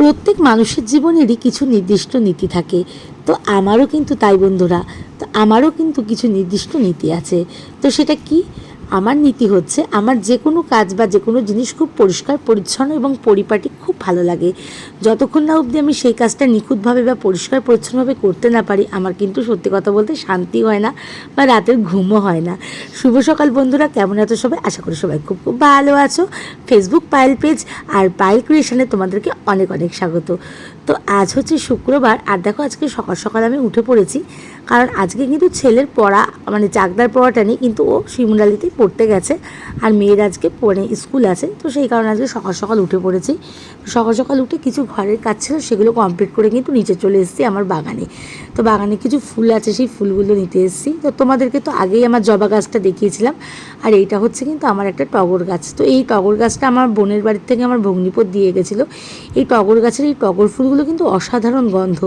প্রত্যেক মানুষের জীবনেরই কিছু নির্দিষ্ট নীতি থাকে। তো আমারও কিন্তু তাই বন্ধুরা। তো আমারও কিন্তু কিছু নির্দিষ্ট নীতি আছে। তো সেটা কি? আমার নীতি হচ্ছে আমার যে কোনো কাজ বা যে কোনো জিনিস খুব পরিষ্কার, পরিচ্ছন্ন এবং পরিপাটি খুব ভালো লাগে। যতক্ষণ না অবধি আমি সেই কাজটা নিখুঁতভাবে বা পরিষ্কার, পরিচ্ছন্নভাবে করতে না পারি, আমার কিন্তু সত্যি কথা বলতে শান্তি হয় না বা রাতের ঘুমও হয় না। শুভ সকাল বন্ধুরা, কেমন আছো সবাই? আশা করি সবাই খুব খুব ভালো আছো। ফেসবুক পাইল পেজ আর পাইল ক্রিয়েশনে তোমাদেরকে অনেক অনেক স্বাগত। তো আজ হচ্ছে শুক্রবার, আর দেখো আজকে সকাল সকাল আমি উঠে পড়েছি। কারণ আজকে কিন্তু ছেলের পড়া মানে চাকদার পড়াটা নেই, কিন্তু ও শিমুরালিতেই পড়তে গেছে আর মেয়ের আজকে পড়ে স্কুল আছে, তো সেই কারণে আজকে সকাল সকাল উঠে পড়েছি। সকাল সকাল উঠে কিছু ঘরের কাজ ছিল, সেগুলো কমপ্লিট করে কিন্তু নিচে চলে এসেছি আমার বাগানে। তো বাগানে কিছু ফুল আছে, সেই ফুলগুলো নিতে এসেছি। তো তোমাদেরকে তো আগেই আমার জবা গাছটা দেখিয়েছিলাম, আর এইটা হচ্ছে কিন্তু আমার একটা টগর গাছ। তো এই টগর গাছটা আমার বোনের বাড়ির থেকে আমার ভগ্নিপত দিয়ে গেছিল। এই টগর গাছের এই টগর ফুলগুলো কিন্তু অসাধারণ গন্ধ।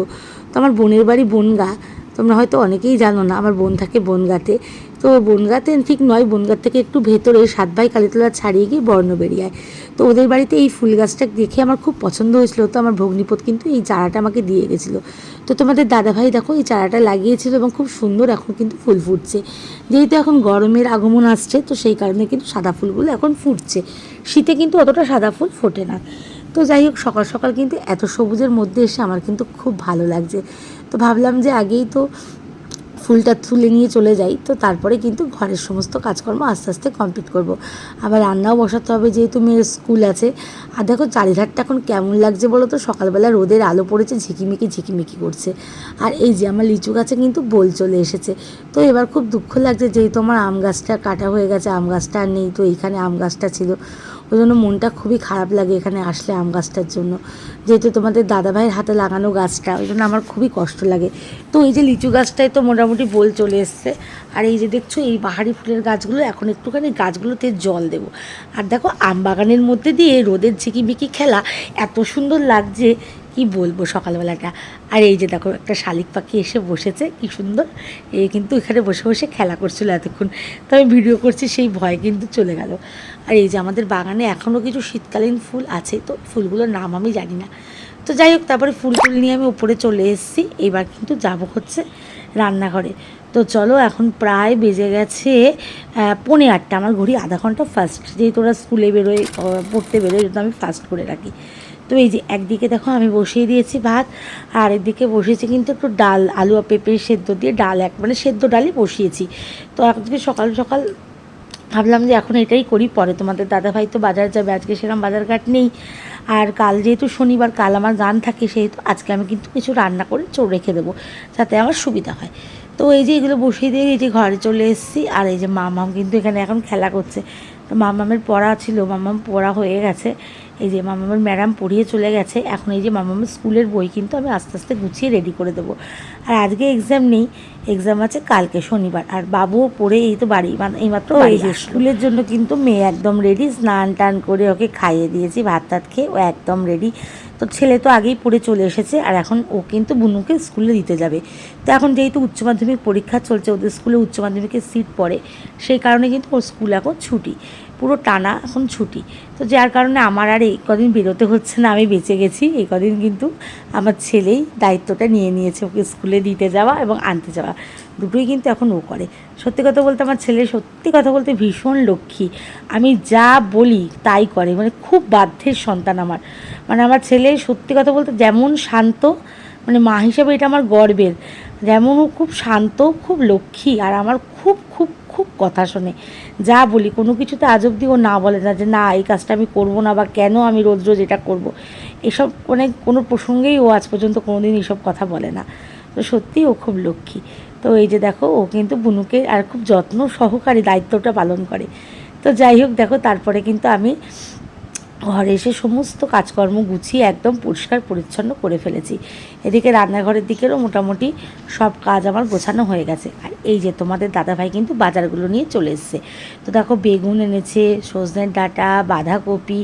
তো আমার বোনের বাড়ি বনগা, তোমরা হয়তো অনেকেই জানো না, আমার বোন থাকে বনগাতে। তো বনগাতে ঠিক নয় বনগার থেকে একটু ভেতরে সাত ভাই কালীতলা ছাড়িয়ে গিয়ে বর্ণ বর্ণবেরিয়ায় তো ওদের বাড়িতে এই ফুল গাছটা দেখে আমার খুব পছন্দ হয়েছিল। তো আমার ভগ্নিপত কিন্তু এই চারাটা আমাকে দিয়ে গেছিল। তো তোমাদের দাদাভাই দেখো এই চারাটা লাগিয়েছিল এবং খুব সুন্দর এখন কিন্তু ফুল ফুটছে। যেহেতু এখন গরমের আগমন আসছে, তো সেই কারণে কিন্তু সাদা ফুলগুলো এখন ফুটছে। শীতে কিন্তু অতটা সাদা ফুল ফোটে না। তো যাই হোক, সকাল সকাল কিন্তু এত সবুজের মধ্যে এসে আমার কিন্তু খুব ভালো লাগছে। তো ভাবলাম যে আগেই তো ফুলটা তুলে নিয়ে চলে যাই, তো তারপরে কিন্তু ঘরের সমস্ত কাজকর্ম আস্তে আস্তে কমপ্লিট করব। আবার রান্নাও বসাতে হবে যেহেতু মেয়ের স্কুল আছে। আর দেখো চারিধারটা এখন কেমন লাগছে বলো তো? সকালবেলা রোদের আলো পড়েছে, ঝিকিমিকি ঝিকিমিকি করছে। আর এই যে আমার লিচু গাছে কিন্তু বোল চলে এসেছে। তো এবার খুব দুঃখ লাগছে যেহেতু আমার আম গাছটা কাটা হয়ে গেছে, আম গাছটা আর নেই, তো এইখানে আম গাছটা ছিল। ওই জন্য মনটা খুবই খারাপ লাগে এখানে আসলে আম গাছটার জন্য। যেহেতু তোমাদের দাদাভাইয়ের হাতে লাগানো গাছটা, ওই জন্য আমার খুবই কষ্ট লাগে। তো এই যে লিচু গাছটায় তো মোটামুটি বোল চলে এসছে। আর এই যে দেখছ, এই বাহারি ফুলের গাছগুলো, এখন একটুখানি গাছগুলোতে জল দেবো। আর দেখো, আম বাগানের মধ্যে দিয়ে রোদের ঝিকিমিকি খেলা এত সুন্দর লাগছে। কি বলব সকালবেলাটা? আর এই যে দেখো, একটা শালিক পাখি এসে বসেছে, কি সুন্দর। এ কিন্তু এখানে বসে বসে খেলা করছিল এতক্ষণ। তো আমি ভিডিও করছি, সেই ভয় কিন্তু চলে গেল। আর এই যে আমাদের বাগানে এখনও কিছু শীতকালীন ফুল আছে, তো ফুলগুলোর নাম আমি জানি না। তো যাই হোক, তারপরে ফুল টুল নিয়ে আমি উপরে চলে এসেছি। এবার কিন্তু যাব হচ্ছে রান্নাঘরে। তো চলো, এখন প্রায় বেজে গেছে পৌনে আটটা। আমার ঘড়ি আধা ঘণ্টা ফার্স্ট যেহেতু ওরা স্কুলে বেরোয় পড়তে বেরোয় তো আমি ফার্স্ট করে রাখি। তো এই যে একদিকে দেখো আমি বসিয়ে দিয়েছি ভাত, আর একদিকে বসিয়েছি কিন্তু একটু ডাল, আলু আর পেঁপে সেদ্ধ দিয়ে ডাল, এক মানে সেদ্ধ ডালই বসিয়েছি। তো আজকে সকাল সকাল ভাবলাম যে এখন এটাই করি, পরে তোমাদের দাদাভাই তো বাজার যাবে, আজকে সেরকম বাজারঘাট নেই। আর কাল যেহেতু শনিবার, কাল আমার গান থাকে সেহেতু আজকে আমি কিন্তু কিছু রান্না করে চোর রেখে দেবো, যাতে আমার সুবিধা হয়। তো এই যে এগুলো বসিয়ে দিয়ে এই যে ঘরে চলে এসেছি, আর এই যে মামাম কিন্তু এখানে এখন খেলা করছে। মামামের পড়া ছিল, মামাম পড়া হয়ে গেছে। এই যে মামামের ম্যাডাম পড়িয়ে চলে গেছে। এখন এই যে মামামের স্কুলের বই কিন্তু আমি আস্তে আস্তে গুছিয়ে রেডি করে দেবো। আর আজকে এক্সাম নেই এক্সাম আছে কালকে শনিবার। আর বাবুও পড়ে এই তো বাড়ি মানে এইমাত্র স্কুলের জন্য কিন্তু মেয়ে একদম রেডি স্নান টান করে ওকে খাইয়ে দিয়েছি ভাত টাত খেয়ে ও একদম রেডি তো ছেলে তো আগেই পড়ে চলে এসেছে আর এখন ও কিন্তু বুনুকে স্কুলে দিতে যাবে। তো এখন যেহেতু উচ্চ মাধ্যমিক পরীক্ষা চলছে ওদের স্কুলে উচ্চ মাধ্যমিকের সিট পড়ে সেই কারণে কিন্তু ওর স্কুল এখন ছুটি। পুরো টানা এখন ছুটি। তো যার কারণে আমার আর এই কদিন বেরোতে হচ্ছে না, আমি বেঁচে গেছি। এই কদিন কিন্তু আমার ছেলেই দায়িত্বটা নিয়ে নিয়েছে ওকে স্কুলে দিতে যাওয়া এবং আনতে যাওয়া। দুটোই কিন্তু এখন ও করে। সত্যি কথা বলতে আমার ছেলে সত্যি কথা বলতে ভীষণ লক্ষ্মী। আমি যা বলি তাই করে। মানে খুব বাধ্যের সন্তান আমার। মানে আমার ছেলে সত্যি কথা বলতে যেমন শান্ত মানে মা হিসেবে এটা আমার গর্বের। যেমন ও খুব শান্ত, খুব লক্ষ্মী, আর আমার খুব খুব খুব কথা শোনে। যা বলি, কোনো কিছুতে আজ অব্দি ও না বলে না যে, না, এই কাজটা আমি করব না বা কেন আমি রোজ রোজ এটা করব? এসব মানে কোনো প্রসঙ্গেই ও আজ পর্যন্ত কোনো কোনোদিন এইসব কথা বলে না। তো সত্যি ও খুব লক্ষ্মী। তো এই যে দেখো, ও কিন্তু বুনুকে আর খুব যত্ন সহকারে দায়িত্বটা পালন করে। তো যাই হোক, দেখো, তারপরে কিন্তু আমি ঘরে এসে সমস্ত কাজকর্ম গুছিয়ে একদম পরিষ্কার পরিচ্ছন্ন করে ফেলেছি। এদিকে রান্নাঘরের দিকেরও মোটামুটি সব কাজ আমার গোছানো হয়ে গেছে। আর এই যে তোমাদের দাদাভাই কিন্তু বাজারগুলো নিয়ে চলে এসছে। তো দেখো বেগুন এনেছে, সজনের ডাঁটা, বাঁধাকপি,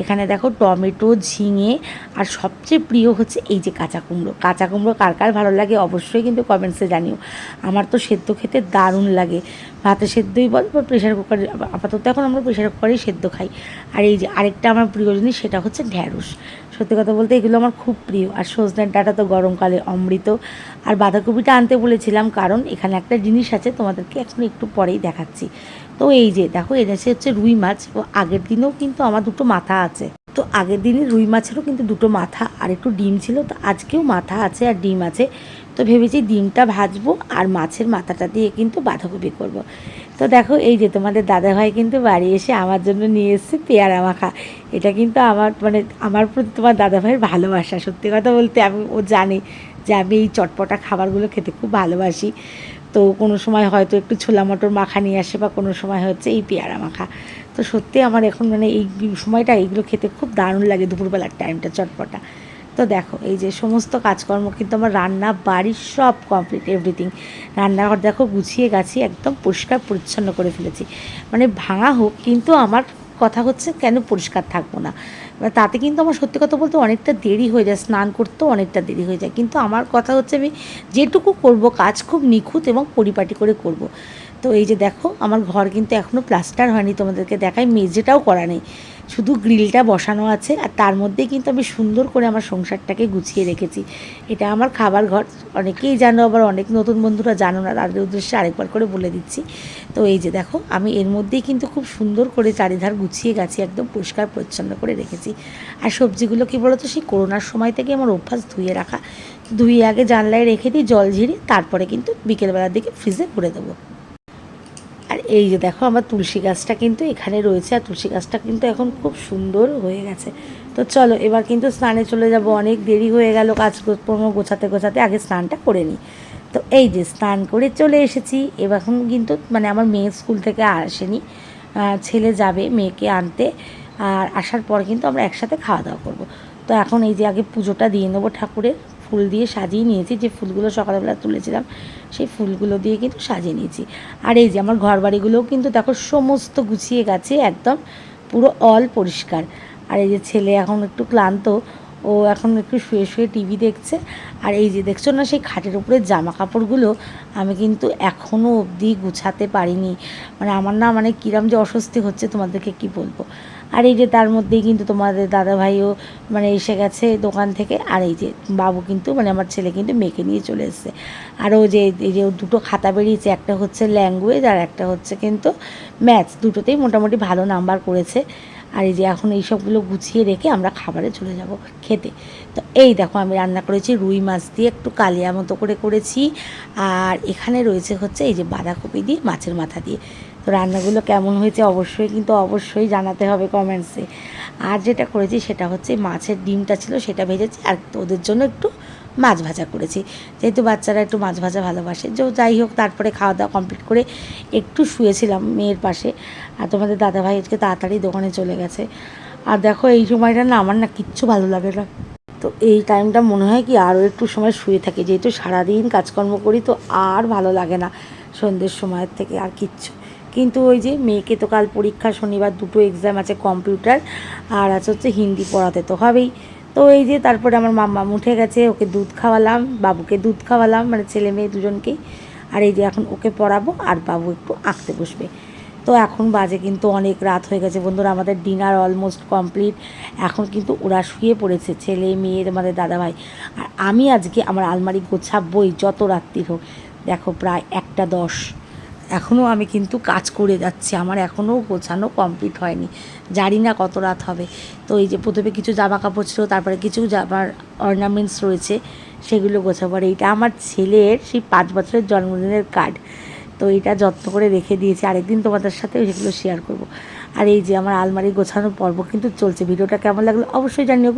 এখানে দেখো টমেটো, ঝিঙে, আর সবচেয়ে প্রিয় হচ্ছে এই যে কাঁচা কুমড়ো। কাঁচা কুমড়ো কার কার ভালো লাগে অবশ্যই কিন্তু কমেন্টসে জানিও। আমার তো সেদ্ধ খেতে দারুণ লাগে। ভাতে সেদ্ধই বল, বা প্রেশার কুকারে আপাতত এখন আমরা প্রেশার কুকারেই সেদ্ধ খাই। আর এই যে আরেকটা আমার আমার প্রিয় জিনিস সেটা হচ্ছে ঢ্যাঁড়স সত্যি কথা বলতে এগুলো আমার খুব প্রিয়। আর সজনের ডাঁটা তো গরমকালে অমৃত। আর বাঁধাকপিটা আনতে বলেছিলাম কারণ এখানে একটা জিনিস আছে, তোমাদেরকে এখন একটু পরেই দেখাচ্ছি। তো এই যে, দেখো এনেছে হচ্ছে রুই মাছ। আগের দিনেও কিন্তু আমার দুটো মাথা আছে। তো আগের দিনে রুই মাছেরও কিন্তু দুটো মাথা আর একটু ডিম ছিল। তো আজকেও মাথা আছে আর ডিম আছে। তো ভেবেছি ডিমটা ভাজবো আর মাছের মাথাটা দিয়ে কিন্তু বাঁধাকপি করব। তো দেখো, এই যে তোমাদের দাদাভাই কিন্তু বাড়ি এসে আমার জন্য নিয়ে এসেছে পেয়ারা মাখা। এটা কিন্তু আমার মানে আমার প্রতি তোমার দাদাভাইয়ের ভালোবাসা, সত্যি কথা বলতে আমি, ও জানে যে আমি এই চটপটা খাবারগুলো খেতে খুব ভালোবাসি। তো কোনো সময় হয়তো একটু ছোলা মটর মাখা নিয়ে আসে বা কোনো সময় হচ্ছে এই পেয়ারা মাখা। তো সত্যি আমার এখন মানে এই সময়টা এইগুলো খেতে খুব দারুণ লাগে দুপুরবেলার টাইমটা চটপটা। তো দেখো, এই যে সমস্ত কাজকর্ম কিন্তু আমার রান্না বাড়ির সব কমপ্লিট এভরিথিং রান্নাঘর দেখো গুছিয়ে গাছিয়ে একদম পরিষ্কার পরিচ্ছন্ন করে ফেলেছি। মানে ভাঙা হোক, কিন্তু আমার কথা হচ্ছে কেন পরিষ্কার থাকব না? তাতে কিন্তু আমার সত্যি কথা বলতে অনেকটা দেরি হয়ে যায়, স্নান করতেও অনেকটা দেরি হয়ে যায়। কিন্তু আমার কথা হচ্ছে আমি যেটুকু করব, কাজ খুব নিখুঁত এবং পরিপাটি করে করব। তো এই যে দেখো, আমার ঘর কিন্তু এখনও প্লাস্টার হয়নি, তোমাদেরকে দেখাই, মেঝেটাও করা নেই। শুধু গ্রিলটা বসানো আছে, আর তার মধ্যেই কিন্তু আমি সুন্দর করে আমার সংসারটাকে গুছিয়ে রেখেছি। এটা আমার খাবার ঘর, অনেকেই জানো, আবার অনেক নতুন বন্ধুরা জানো না, তাদের উদ্দেশ্যে আরেকবার করে বলে দিচ্ছি। তো এই যে দেখো, আমি এর মধ্যেই কিন্তু খুব সুন্দর করে চারিধার গুছিয়ে গেছি একদম পরিষ্কার পরিচ্ছন্ন করে রেখেছি। আর সবজিগুলো কী বলতো, সেই করোনার সময় থেকে আমার অভ্যাস ধুয়ে রাখা। ধুয়ে আগে জানলায় রেখে দিই, জল ঝিরে তারপরে কিন্তু বিকেলবেলার দিকে ফ্রিজে ভরে দেবো। এই যে দেখো আমার তুলসী গাছটা কিন্তু এখানে রয়েছে, আর তুলসী গাছটা কিন্তু এখন খুব সুন্দর হয়ে গেছে। তো চলো, এবার কিন্তু স্নানে চলে যাব, অনেক দেরি হয়ে গেল কাজ কর্ম গোছাতে গোছাতে, আগে স্নানটা করে নিই। তো এই যে স্নান করে চলে এসেছি, এবার এখন কিন্তু মানে আমার মেয়ে স্কুল থেকে আসেনি ছেলে যাবে মেয়েকে আনতে, আর আসার পর কিন্তু আমরা একসাথে খাওয়া দাওয়া করব। তো এখন এই যে আগে পুজোটা দিয়ে নেব ঠাকুরের। ফুল দিয়ে সাজিয়ে নিয়েছি, যে ফুলগুলো সকালবেলা তুলেছিলাম, সেই ফুলগুলো দিয়ে কিন্তু সাজিয়ে নিয়েছি। আর এই যে আমার ঘর বাড়িগুলোও কিন্তু দেখো সমস্ত গুছিয়ে গেছে একদম, পুরো অল পরিষ্কার। আর এই যে ছেলে এখন একটু ক্লান্ত, ও এখন একটু শুয়ে শুয়ে টিভি দেখছে। আর এই যে দেখছ না সেই খাটের উপরে জামা কাপড়গুলো আমি কিন্তু এখনও অবধি গুছাতে পারিনি। মানে আমার না মানে কিরম যে অস্বস্তি হচ্ছে, তোমাদেরকে কি বলব? আর এই যে তার মধ্যেই কিন্তু তোমাদের দাদা ভাইও মানে এসে গেছে দোকান থেকে, আর এই যে বাবু কিন্তু মানে আমার ছেলে কিন্তু মেয়েকে নিয়ে চলে এসেছে। আর ও যে, এই যে দুটো খাতা বেরিয়েছে, একটা হচ্ছে ল্যাঙ্গুয়েজ আর একটা হচ্ছে কিন্তু ম্যাথস দুটোতেই মোটামুটি ভালো নাম্বার করেছে। আর এই যে এখন এই সবগুলো গুছিয়ে রেখে আমরা খাবারে চলে যাব খেতে। তো এই দেখো আমি রান্না করেছি রুই মাছ দিয়ে একটু কালিয়া মতো করে করেছি। আর এখানে রয়েছে হচ্ছে এই যে বাঁধাকপি দিয়ে মাছের মাথা দিয়ে। তো রান্নাগুলো কেমন হয়েছে অবশ্যই কিন্তু অবশ্যই জানাতে হবে কমেন্টসে আর যেটা করেছি সেটা হচ্ছে মাছের ডিমটা ছিল সেটা ভেজেছি আর ওদের জন্য একটু মাছ ভাজা করেছি। যেহেতু বাচ্চারা একটু মাছ ভাজা ভালোবাসে, যে যাই হোক তারপরে খাওয়া দাওয়া কমপ্লিট করে একটু শুয়েছিলাম মেয়ের পাশে। আর তোমাদের দাদাভাই আজকে তাড়াতাড়ি দোকানে চলে গেছে। আর দেখো এই সময়টা না আমার না কিচ্ছু ভালো লাগে না। তো এই টাইমটা মনে হয় কি আরও একটু সময় শুয়ে থাকি। যেহেতু সারাদিন কাজকর্ম করি তো আর ভালো লাগে না সন্ধ্যের সময়ের থেকে, আর কিচ্ছু। কিন্তু ওই যে মেয়েকে তো কাল পরীক্ষা, শনিবার দুটো এক্সাম আছে কম্পিউটার আর আছে হচ্ছে হিন্দি পড়াতে, তো হবেই। তো এই যে তারপরে আমার মাম্মা উঠে গেছে, ওকে দুধ খাওয়ালাম, বাবুকে দুধ খাওয়ালাম মানে ছেলে মেয়ে দুজনকেই আর এই যে এখন ওকে পড়াবো আর বাবু একটু আঁকতে বসবে। তো এখন বাজে কিন্তু অনেক রাত হয়ে গেছে বন্ধুরা, আমাদের ডিনার অলমোস্ট কমপ্লিট এখন কিন্তু ওরা শুয়ে পড়েছে, ছেলে, মেয়ে, আমাদের দাদাভাই। আর আমি আজকে আমার আলমারি গোছাবই, যত রাত্রি হোক। দেখো প্রায় একটা দশ। এখনও আমি কিন্তু কাজ করে যাচ্ছি। আমার এখনও গোছানো কমপ্লিট হয়নি। জানি না কত রাত হবে। তো এই যে প্রথমে কিছু জামা কাপড় ছিল, তারপরে কিছু জামার অর্নামেন্টস রয়েছে, সেগুলো গোছাবো। আর এইটা আমার ছেলের সেই পাঁচ বছরের জন্মদিনের কার্ড তো এটা যত্ন করে রেখে দিয়েছি। আরেকদিন তোমাদের সাথে সেগুলো শেয়ার করব। আর এই যে আমার আলমারি গোছানোর পর্ব কিন্তু চলছে। ভিডিওটা কেমন লাগল অবশ্যই জানিও।